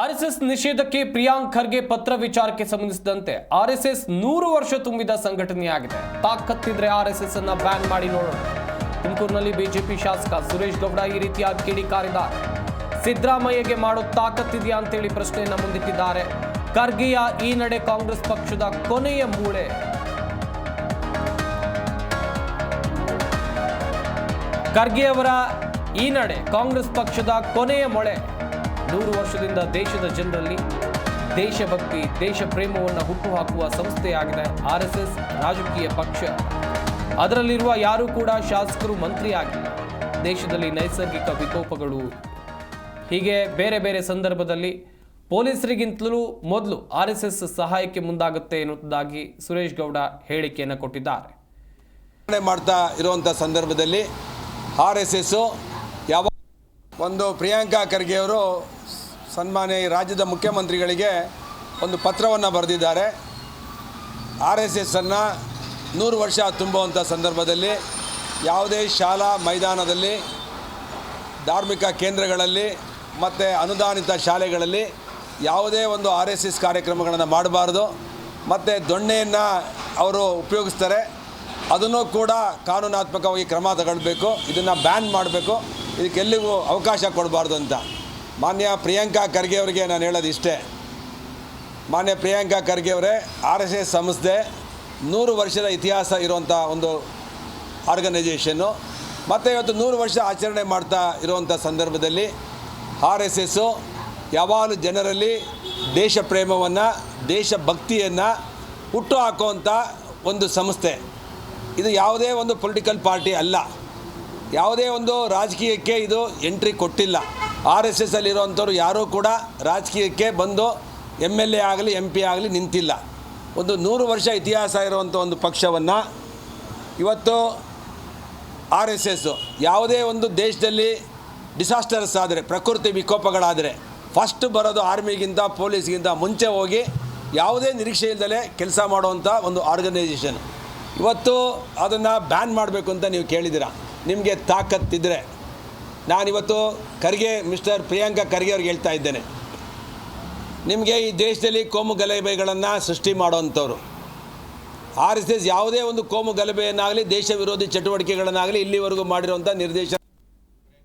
RSS ನಿಷೇಧಕ್ಕೆ Priyank Kharge ಪತ್ರ ವಿಚಾರಕ್ಕೆ ಸಂಬಂಧಿಸಿದಂತೆ ಆರ್ಎಸ್ಎಸ್ ನೂರು ವರ್ಷ ತುಂಬಿದ ಸಂಘಟನೆಯಾಗಿದೆ. ತಾಕತ್ತಿದ್ರೆ ಆರ್ಎಸ್ಎಸ್ ಅನ್ನ ಬ್ಯಾನ್ ಮಾಡಿ ನೋಡೋಣ. ತುಮಕೂರಿನಲ್ಲಿ ಬಿಜೆಪಿ ಶಾಸಕ ಸುರೇಶ್ ಗೌಡ ಈ ರೀತಿಯಾದ ಕಿಡಿ ಕಾರಿದ ಸಿದ್ದರಾಮಯ್ಯಗೆ ಮಾಡೋ ತಾಕತ್ತಿದೆಯಾ ಅಂತೇಳಿ ಪ್ರಶ್ನೆಯನ್ನ ಮುಂದಿಟ್ಟಿದ್ದಾರೆ. ಖರ್ಗೆಯ ಈ ನಡೆ ಕಾಂಗ್ರೆಸ್ ಪಕ್ಷದ ಕೊನೆಯ ಮೂಳೆ. ಖರ್ಗೆಯವರ ಈ ನಡೆ ಕಾಂಗ್ರೆಸ್ ಪಕ್ಷದ ಕೊನೆಯ ಮೊಳೆ. ನೂರು ವರ್ಷದಿಂದ ದೇಶದ ಜನರಲ್ಲಿ ದೇಶಭಕ್ತಿ ದೇಶ ಪ್ರೇಮವನ್ನು ಹುಟ್ಟುಹಾಕುವ ಸಂಸ್ಥೆಯಾಗಿದೆ ಆರ್ ಎಸ್ ಎಸ್ ರಾಜಕೀಯ ಪಕ್ಷ. ಅದರಲ್ಲಿರುವ ಯಾರೂ ಕೂಡ ಶಾಸಕರು ಮಂತ್ರಿ ಆಗಿಲ್ಲ ದೇಶದಲ್ಲಿ ನೈಸರ್ಗಿಕ ವಿಕೋಪಗಳು. ಹೀಗೆ ಬೇರೆ ಬೇರೆ ಸಂದರ್ಭದಲ್ಲಿ ಪೊಲೀಸರಿಗಿಂತಲೂ ಮೊದಲು ಆರ್ ಎಸ್ ಸಹಾಯಕ್ಕೆ ಮುಂದಾಗುತ್ತೆ ಎನ್ನುವುದಾಗಿ ಸುರೇಶ್ ಗೌಡ ಹೇಳಿಕೆಯನ್ನು ಕೊಟ್ಟಿದ್ದಾರೆ. ಮಾಡ್ತಾ ಇರುವಂಥ ಸಂದರ್ಭದಲ್ಲಿ ಆರ್ ಎಸ್ ಎಸ್ಸು ಯಾವ ಒಂದು ಪ್ರಿಯಾಂಕಾ ಖರ್ಗೆ ಅವರು ಸನ್ಮಾನ್ಯ ಈ ರಾಜ್ಯದ ಮುಖ್ಯಮಂತ್ರಿಗಳಿಗೆ ಒಂದು ಪತ್ರವನ್ನು ಬರೆದಿದ್ದಾರೆ. ಆರ್ ಎಸ್ ಎಸ್ಸನ್ನು ನೂರು ವರ್ಷ ತುಂಬುವಂಥ ಸಂದರ್ಭದಲ್ಲಿ, ಯಾವುದೇ ಶಾಲಾ ಮೈದಾನದಲ್ಲಿ, ಧಾರ್ಮಿಕ ಕೇಂದ್ರಗಳಲ್ಲಿ ಮತ್ತು ಅನುದಾನಿತ ಶಾಲೆಗಳಲ್ಲಿ ಯಾವುದೇ ಒಂದು ಆರ್ ಎಸ್ ಎಸ್ ಕಾರ್ಯಕ್ರಮಗಳನ್ನು ಮಾಡಬಾರ್ದು. ಮತ್ತು ದೊಣ್ಣೆಯನ್ನು ಅವರು ಉಪಯೋಗಿಸ್ತಾರೆ. ಅದನ್ನು ಕೂಡ ಕಾನೂನಾತ್ಮಕವಾಗಿ ಕ್ರಮ ತಗೊಳ್ಬೇಕು. ಇದನ್ನು ಬ್ಯಾನ್ ಮಾಡಬೇಕು. ಇದಕ್ಕೆಲ್ಲಿಗೂ ಅವಕಾಶ ಕೊಡಬಾರ್ದು ಅಂತ. ಮಾನ್ಯ ಪ್ರಿಯಾಂಕಾ ಖರ್ಗೆ ಅವರಿಗೆ ನಾನು ಹೇಳೋದು ಇಷ್ಟೇ. ಮಾನ್ಯ ಪ್ರಿಯಾಂಕಾ ಖರ್ಗೆ ಅವರೇ, ಆರ್ ಎಸ್ ಎಸ್ ಸಂಸ್ಥೆ ನೂರು ವರ್ಷದ ಇತಿಹಾಸ ಇರುವಂಥ ಒಂದು ಆರ್ಗನೈಜೇಷನ್ನು ಮತ್ತು ಇವತ್ತು ನೂರು ವರ್ಷ ಆಚರಣೆ ಮಾಡ್ತಾ ಇರುವಂಥ ಸಂದರ್ಭದಲ್ಲಿ ಆರ್ ಎಸ್ ಎಸ್ಸು ಯಾವಾಗಲೂ ಜನರಲ್ಲಿ ದೇಶ ಪ್ರೇಮವನ್ನು ದೇಶಭಕ್ತಿಯನ್ನು ಹುಟ್ಟು ಹಾಕುವಂಥ ಒಂದು ಸಂಸ್ಥೆ. ಇದು ಯಾವುದೇ ಒಂದು ಪೊಲಿಟಿಕಲ್ ಪಾರ್ಟಿ ಅಲ್ಲ. ಯಾವುದೇ ಒಂದು ರಾಜಕೀಯಕ್ಕೆ ಇದು ಎಂಟ್ರಿ ಕೊಟ್ಟಿಲ್ಲ. ಆರ್ ಎಸ್ ಎಸ್ ಅಲ್ಲಿರುವಂಥವ್ರು ಯಾರೂ ಕೂಡ ರಾಜಕೀಯಕ್ಕೆ ಬಂದು ಎಂ ಎಲ್ ಎ ಆಗಲಿ, ಎಂ ಪಿ ಆಗಲಿ ನಿಂತಿಲ್ಲ. ಒಂದು ನೂರು ವರ್ಷ ಇತಿಹಾಸ ಇರುವಂಥ ಒಂದು ಪಕ್ಷವನ್ನು ಇವತ್ತು ಆರ್ ಎಸ್ ಎಸ್ಸು ಯಾವುದೇ ಒಂದು ದೇಶದಲ್ಲಿ ಡಿಸಾಸ್ಟರ್ಸ್ ಆದರೆ, ಪ್ರಕೃತಿ ವಿಕೋಪಗಳಾದರೆ ಫಸ್ಟ್ ಬರೋದು ಆರ್ಮಿಗಿಂತ ಪೊಲೀಸ್ಗಿಂತ ಮುಂಚೆ ಹೋಗಿ ಯಾವುದೇ ನಿರೀಕ್ಷೆ ಇಲ್ಲದಲೇ ಕೆಲಸ ಮಾಡುವಂಥ ಒಂದು ಆರ್ಗನೈಸೇಷನ್ ಇವತ್ತು ಅದನ್ನು ಬ್ಯಾನ್ ಮಾಡಬೇಕು ಅಂತ ನೀವು ಕೇಳಿದ್ದೀರಾ? ನಿಮಗೆ ತಾಕತ್ತಿದ್ರೆ. ನಾನಿವತ್ತು ಖರ್ಗೆ, ಮಿಸ್ಟರ್ ಪ್ರಿಯಾಂಕಾ ಖರ್ಗೆ ಅವ್ರಿಗೆ ಹೇಳ್ತಾ ಇದ್ದೇನೆ. ನಿಮಗೆ ಈ ದೇಶದಲ್ಲಿ ಕೋಮು ಗಲಭೆಗಳನ್ನು ಸೃಷ್ಟಿ ಮಾಡುವಂಥವ್ರು. ಆರ್ ಎಸ್ ಎಸ್ ಯಾವುದೇ ಒಂದು ಕೋಮು ಗಲಭೆಯನ್ನಾಗಲಿ, ದೇಶ ವಿರೋಧಿ ಚಟುವಟಿಕೆಗಳನ್ನಾಗಲಿ ಇಲ್ಲಿವರೆಗೂ ಮಾಡಿರುವಂಥ ನಿರ್ದೇಶನ